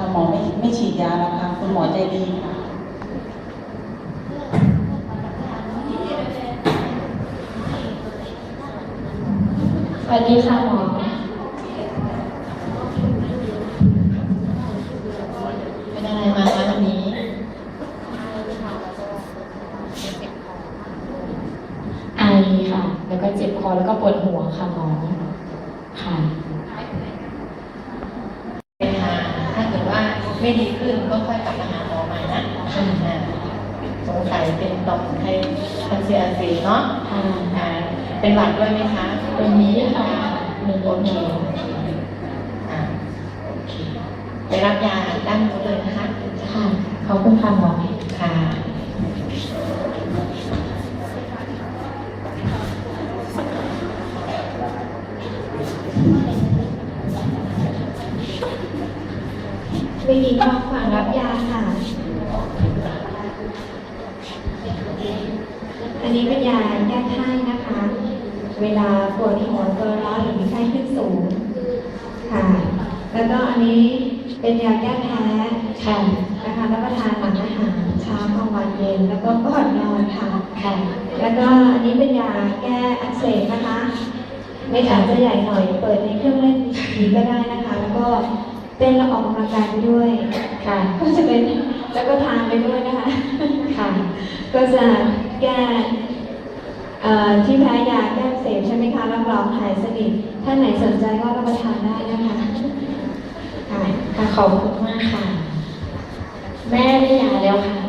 ค่ะหมอไม่ไม่ฉีดยาแล้วค่ะคุณหมอใจดีค่ะสวัสดีค่ะหมอเป็นอะไรมาคะวันนี้ ไอค่ะ แล้วก็เจ็บคอแล้วก็ปวดหัวค่ะหมอค่ะ ไปหาถ้าเกิด ว่าไม่ดีขึ้นก็ค่อยกลับมาหาหมอใหม่นะอ่าสงสัยเป็นต่อมไททันเซียอักเสบเนาะค่ะอ่าเป็นหวัดด้วยไหมคะวันนี้ค่ะมีโอรถเคเมล์อ่าโอเคไปรับยาด้านนู้นเลยนะคะค่ะขอบคุณค่ะหมอ วิธีครอบฝังรับยาค่ะ อันนี้เป็นยาแก้ไข้นะคะ เวลาปวดหัวตัวร้อนหรือมีไข้ขึ้นสูงค่ะ แล้วก็อันนี้เป็นยาแก้แพ้ค่ะนะคะรับประทานหลังอาหารเช้ากลางวันเย็นแล้วก็ก่อนนอนค่ะค่ะ แล้วก็อันนี้เป็นยาแก้อักเสบนะคะ ไม่อาจจะใหญ่หน่อยเปิดในเครื่องเล่นดีก็ได้นะคะ แล้วก็ เต้นและออกกำลังกายไปด้วยค่ะ ก็จะเป็นแล้วก็ทานไปด้วยนะคะ ค่ะ ก็จะแก้เอ่อที่แพ้ยาแก้อักเสพใช่ไหมคะรับรองหายสนิทท่านไหนสนใจก็รับประทานได้นะคะค่ะค่ะขอบคุณมากค่ะ แม่ได้ยาแล้วค่ะ